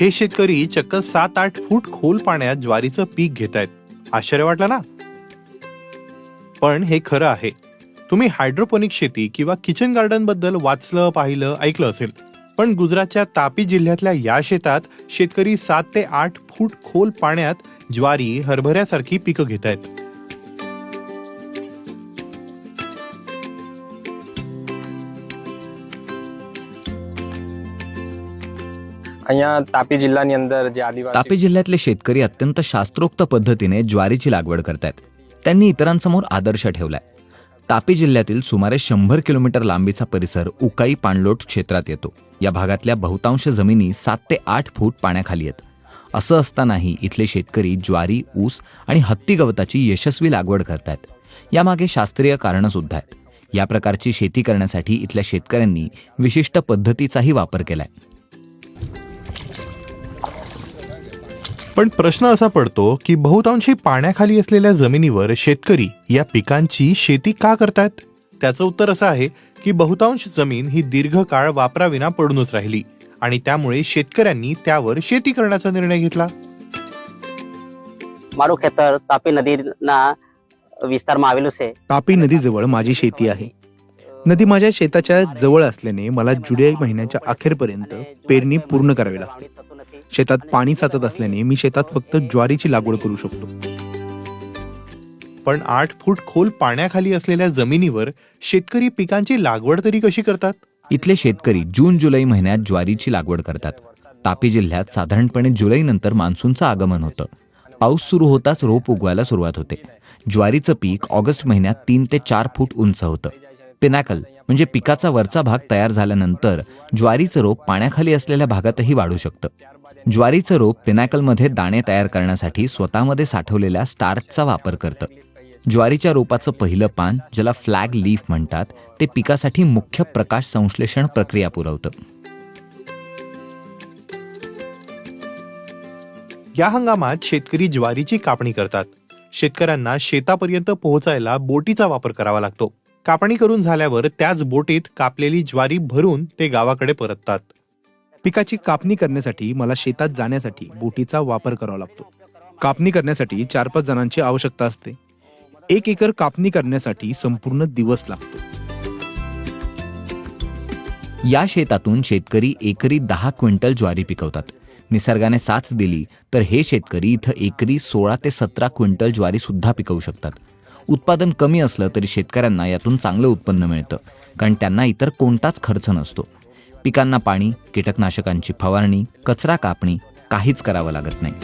हे शेतकरी चक्क सात आठ फूट खोल पाण्यात ज्वारीचं पीक घेत आहेत आश्चर्य वाटलं ना? पण हे खरं आहे. तुम्ही हायड्रोपोनिक शेती किंवा किचन गार्डनबद्दल वाचलं पाहिलं ऐकलं असेल. पण गुजरातच्या तापी जिल्ह्यातल्या या शेतात शेतकरी सात ते आठ फूट खोल पाण्यात ज्वारी हरभऱ्यासारखी पिकं घेत आहेत અહીંયા તાપી જિલ્લાની અંદર જે આદિવાસી तापी जिल्ह्यातले शेतकरी अत्यंत शास्त्रोक्त पद्धतीने ज्वारीची लागवड करतायत त्यांनी इतरांसमोर आदर्श ठेवलाय तापी जिल्ह्यातील सुमारे शंभर किलोमीटर लांबीचा परिसर उकाई पाणलोट क्षेत्रात येतो या भागातल्या बहुतांश जमिनी सात ते आठ फूट पाण्याखाली आहेत असं असतानाही इथले शेतकरी ज्वारी ऊस आणि हत्ती गवताची यशस्वी लागवड करतायत यामागे शास्त्रीय कारणं सुद्धा आहेत या प्रकारची शेती करण्यासाठी इथल्या शेतकऱ्यांनी विशिष्ट पद्धतीचाही वापर केलाय पण प्रश्न असा पडतो की बहुतांशी पाण्याखाली असलेल्या जमिनीवर शेतकरी या पिकांची शेती का करतायत त्याचं उत्तर असं आहे की बहुतांश जमीन ही दीर्घकाळ वापराविना पडूनच राहिली आणि त्यामुळे शेतकऱ्यांनी त्यावर शेती करण्याचा निर्णय घेतला મારું ખેતર તાપી નદીના વિસ્તારમાં આવેલું છે तापी नदीजवळ माझी शेती आहे नदी माझ्या शेताच्या जवळ असल्याने मला जुलै महिन्याच्या अखेरपर्यंत पेरणी पूर्ण करावी लागते शेतात पाणी साचत असल्याने मी शेतात फक्त ज्वारीची लागवड करू शकतो. पण आठ फूट खोल पाण्याखाली असलेल्या जमिनीवर शेतकरी पिकांची लागवड तरी कशी करतात? इथले शेतकरी जून जुलै महिन्यात ज्वारीची लागवड करतात. तापी जिल्ह्यात साधारणपणे जुलैनंतर मान्सूनचं आगमन होतं. पाऊस सुरू होताच रोप उगवायला सुरुवात होते. ज्वारीचं पीक ऑगस्ट महिन्यात तीन ते चार फूट उंच होतं. पिनॅकल म्हणजे पिकाचा वरचा भाग तयार झाल्यानंतर ज्वारीचं रोप पाण्याखाली असलेल्या भागातही वाढू शकतं. ज्वारीचं रोप पिनॅकलमध्ये दाणे तयार करण्यासाठी स्वतःमध्ये साठवलेल्या स्टार्चचा वापर करतं. ज्वारीच्या रोपाचं पहिलं पान ज्याला फ्लॅग लीफ म्हणतात ते पिकासाठी मुख्य प्रकाश संश्लेषण प्रक्रिया पुरवतं. या हंगामात शेतकरी ज्वारीची कापणी करतात. शेतकऱ्यांना शेतापर्यंत पोहोचायला बोटीचा वापर करावा लागतो. कापणी करून झाल्यावर त्याच बोटीत कापलेली ज्वारी भरून ते गावाकडे परततात. पिकाची कापणी करण्यासाठी मला शेतात जाण्यासाठी बोटीचा वापर करावा लागतो. कापणी करण्यासाठी चार पाच जणांची आवश्यकता असते. एक एकर कापणी करण्यासाठी संपूर्ण दिवस लागतो. या शेतातून शेतकरी एकरी दहा क्विंटल ज्वारी पिकवतात. निसर्गाने साथ दिली तर हे शेतकरी इथं एकरी सोळा ते सतरा क्विंटल ज्वारी सुद्धा पिकवू शकतात. उत्पादन कमी असलं तरी शेतकऱ्यांना यातून चांगलं उत्पन्न मिळतं कारण त्यांना इतर कोणताच खर्च नसतो. पिकांना पाणी कीटकनाशकांची फवारणी कचरा कापणी काहीच करावं लागत नाही.